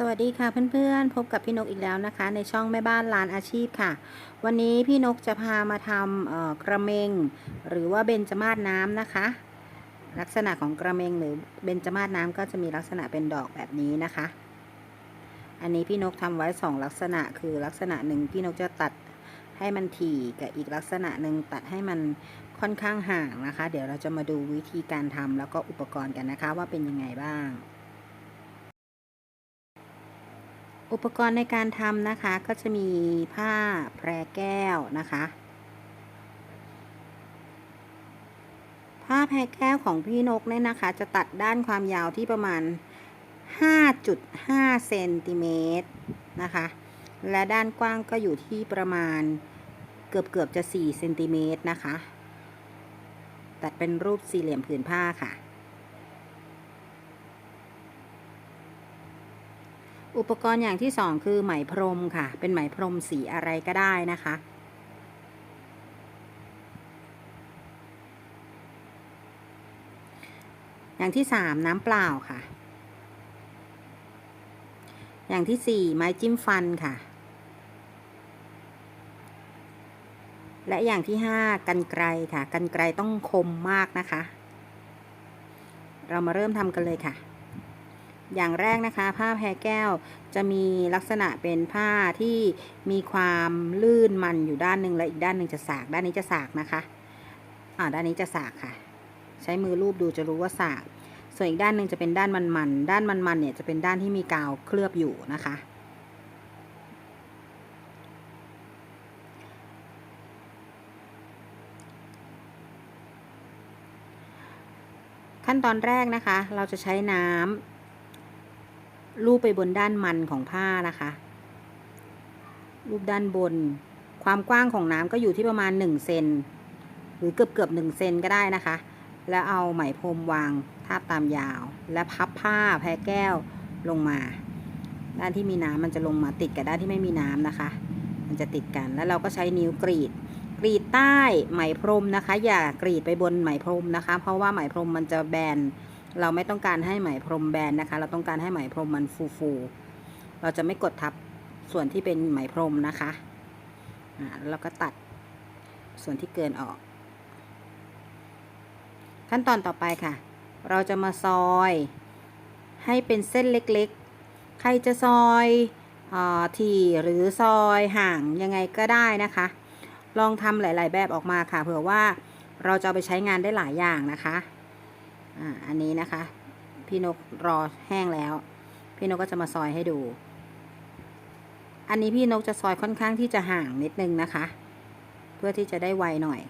สวัสดีค่ะเพื่อนๆ พบกับพี่นกอีกแล้วนะคะ ในช่องแม่บ้านร้านอาชีพค่ะ วันนี้พี่นกจะพามาทำกระเมง หรือว่าเบญจมาศน้ำนะคะ ลักษณะของกระเมงหรือเบญจมาศน้ำก็จะมีลักษณะเป็นดอกแบบนี้นะคะ อันนี้พี่นกทำไว้สองลักษณะคือลักษณะหนึ่งพี่นกจะตัดให้มันถี่กับอีกลักษณะหนึ่งตัดให้มันค่อนข้างห่างนะคะ เดี๋ยวเราจะมาดูวิธีการทำแล้วก็อุปกรณ์กันนะคะว่าเป็นยังไงบ้าง อุปกรณ์ในการทำนะคะ ก็จะมีผ้าแพรแก้วนะคะ ผ้าแพรแก้วของพี่นกเนี่ยนะคะ จะตัดด้านความยาวที่ประมาณ 5.5 เซนติเมตรนะคะ และด้านกว้างก็อยู่ที่ประมาณเกือบเกือบจะ 4 เซนติเมตรนะคะ ตัดเป็นรูปสี่เหลี่ยมผืนผ้าค่ะ อุปกรณ์อย่างที่สองคือไหมพรมค่ะ เป็นไหมพรมสีอะไรก็ได้นะคะ อย่างที่สามน้ำเปล่าค่ะ อย่างที่สี่ไม้จิ้มฟันค่ะ และอย่างที่ห้ากันไกรค่ะ กันไกรต้องคมมากนะคะ เรามาเริ่มทำกันเลยค่ะ อย่างแรกนะคะ ผ้าแพรแก้วจะมีลักษณะเป็นผ้าที่มีความลื่นมันอยู่ด้านหนึ่งและอีกด้านหนึ่งจะสาก ด้านนี้จะสากนะคะ อ่าด้านนี้จะสากค่ะ ใช้มือรูปดูจะรู้ว่าสาก ส่วนอีกด้านหนึ่งจะเป็นด้านมันๆด้านมันๆเนี่ยจะเป็นด้านที่มีกาวเคลือบอยู่นะคะขั้นตอนแรกนะคะ เราจะใช้น้ำ ลูบไปบนด้านมันของผ้านะคะรูปด้านบน ความกว้างของน้ำก็อยู่ที่ประมาณ1เซนหรือเกือบเกือบหนึ่งเซนก็ได้นะคะ แล้วเอาไหมพรมวางทาบตามยาว และพับผ้าแพรแก้วลงมา ด้านที่มีน้ำมันจะลงมาติดกับด้านที่ไม่มีน้ำนะคะ มันจะติดกันแล้วเราก็ใช้นิ้วกรีด กรีดใต้ไหมพรมนะคะ อย่ากรีดไปบนไหมพรมนะคะ เพราะว่าไหมพรมมันจะแบน เราไม่ต้องการให้ไหมพรมแบนนะคะ เราต้องการให้ไหมพรมมันฟูๆเราจะไม่กดทับส่วนที่เป็นไหมพรมนะคะอ่าแล้วก็ตัดส่วนที่เกินออก ขั้นตอนต่อไปค่ะ เราจะมาซอยให้เป็นเส้นเล็กๆ ใครจะซอยอาถี่หรือซอยห่างยังไงก็ได้นะคะ ลองทำหลาย ๆ แบบออกมาค่ะ เผื่อว่าเราจะไปใช้งานได้หลายอย่างนะคะ อ่าอันนี้นะคะ พี่นกรอแห้งแล้ว พี่นกก็จะมาซอยให้ดู อันนี้พี่นกจะซอยค่อนข้างที่จะห่างนิดนึงนะคะ เพื่อที่จะได้ไวหน่อย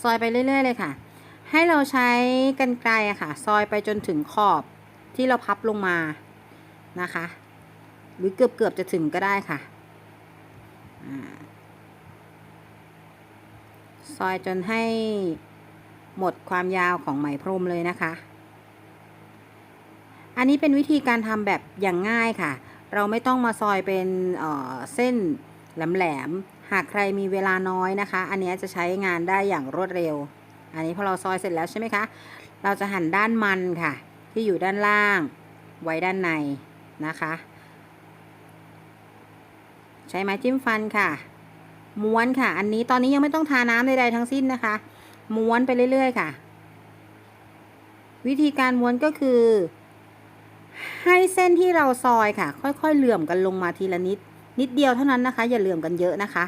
ซอยไปเรื่อย ๆ เลยค่ะ ให้เราใช้กันไกลอะค่ะ ซอยไปจนถึงขอบที่เราพับลงมานะคะ หรือเกือบๆจะถึงก็ได้ค่ะซอยจนให้ หมดความยาวของไหมพรมเลยนะคะ อันนี้เป็นวิธีการทำแบบอย่างง่ายค่ะ เราไม่ต้องมาซอยเป็นเออเส้นแหลมๆ หากใครมีเวลาน้อยนะคะ อันนี้จะใช้งานได้อย่างรวดเร็ว อันนี้พอเราซอยเสร็จแล้วใช่ไหมคะ เราจะหั่นด้านมันค่ะ ที่อยู่ด้านล่าง ไว้ด้านในนะคะ ใช้ไม้จิ้มฟันค่ะ ม้วนค่ะ อันนี้ตอนนี้ยังไม่ต้องทาน้ำใดๆทั้งสิ้นนะคะ ม้วนไปเรื่อยๆค่ะ วิธีการม้วนก็คือ ให้เส้นที่เราซอยค่ะ ค่อยๆเหลื่อมกันลงมาทีละนิด นิดเดียวเท่านั้นนะคะ อย่าเหลื่อมกันเยอะนะคะ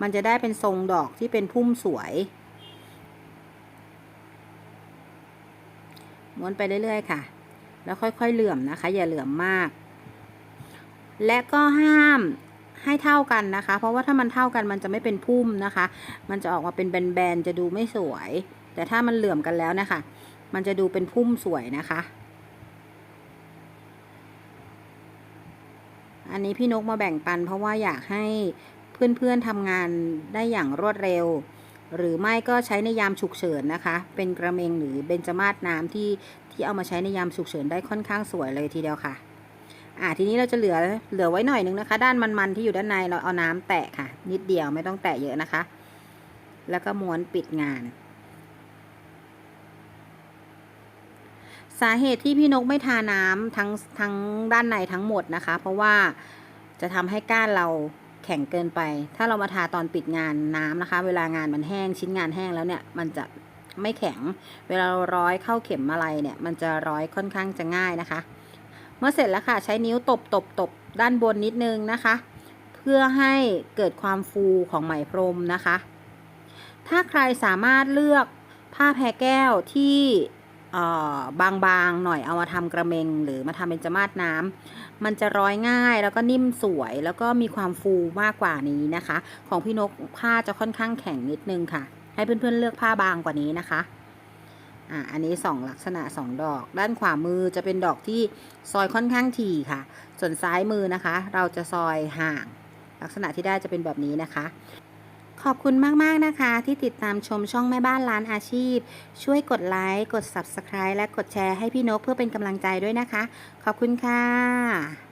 มันจะได้เป็นทรงดอกที่เป็นพุ่มสวย ม้วนไปเรื่อยๆค่ะ แล้วค่อยๆเหลื่อมนะคะ อย่าเหลื่อมมาก และก็ห้าม ให้เท่ากันนะคะ เพราะว่าถ้ามันเท่ากันมันจะไม่เป็นพุ่มนะคะ มันจะออกมาเป็นแบนๆจะดูไม่สวย แต่ถ้ามันเหลื่อมกันแล้วนะคะ มันจะดูเป็นพุ่มสวยนะคะ อันนี้พี่นกมาแบ่งปัน เพราะว่าอยากให้เพื่อนๆทำงานได้อย่างรวดเร็ว หรือไม่ก็ใช้ในยามฉุกเฉินนะคะ เป็นกระเมงหรือเบญจมาศน้ำที่ที่เอามาใช้ในยามฉุกเฉินได้ค่อนข้างสวยเลยทีเดียวค่ะ อ่าทีนี้เราจะเหลือเหลือไว้หน่อยนึงนะคะ ด้านมันๆที่อยู่ด้านในเราเอาน้ำแตะค่ะ นิดเดียวไม่ต้องแตะเยอะนะคะ แล้วก็ม้วนปิดงาน สาเหตุที่พี่นกไม่ทาน้ำทั้งทั้งด้านในทั้งหมดนะคะ เพราะว่าจะทำให้ก้านเราแข็งเกินไป ถ้าเรามาทาตอนปิดงานน้ำนะคะ เวลางานมันแห้งชิ้นงานแห้งแล้วเนี่ย มันจะไม่แข็ง เวลาเราร้อยเข้าเข็มอะไรเนี่ย มันจะร้อยค่อนข้างจะง่ายนะคะ เมื่อเสร็จแล้วค่ะ ใช้นิ้วตบตบตบด้านบนนิดนึงนะคะ เพื่อให้เกิดความฟูของไหมพรมนะคะ ถ้าใครสามารถเลือกผ้าแพรแก้วที่บางๆหน่อยเอามาทำกระเมงหรือมาทำเป็นจมาดน้ำมันจะร้อยง่ายแล้วก็นิ่มสวยแล้วก็มีความฟูมากกว่านี้นะคะ ของพี่นกผ้าจะค่อนข้างแข็งนิดนึงค่ะ ให้เพื่อนๆเลือกผ้าบางกว่านี้นะคะ อ่าอันนี้สองลักษณะสองดอก ด้านขวามือจะเป็นดอกที่ซอยค่อนข้างถี่ค่ะ ส่วนซ้ายมือนะคะ เราจะซอยห่าง ลักษณะที่ได้จะเป็นแบบนี้นะคะ ขอบคุณมาก ๆ นะคะ ที่ติดตามชมช่องแม่บ้านร้านอาชีพ ช่วยกดไลค์กด Subscribe และกดแชร์ให้พี่นกเพื่อเป็นกำลังใจด้วยนะคะ ขอบคุณค่ะ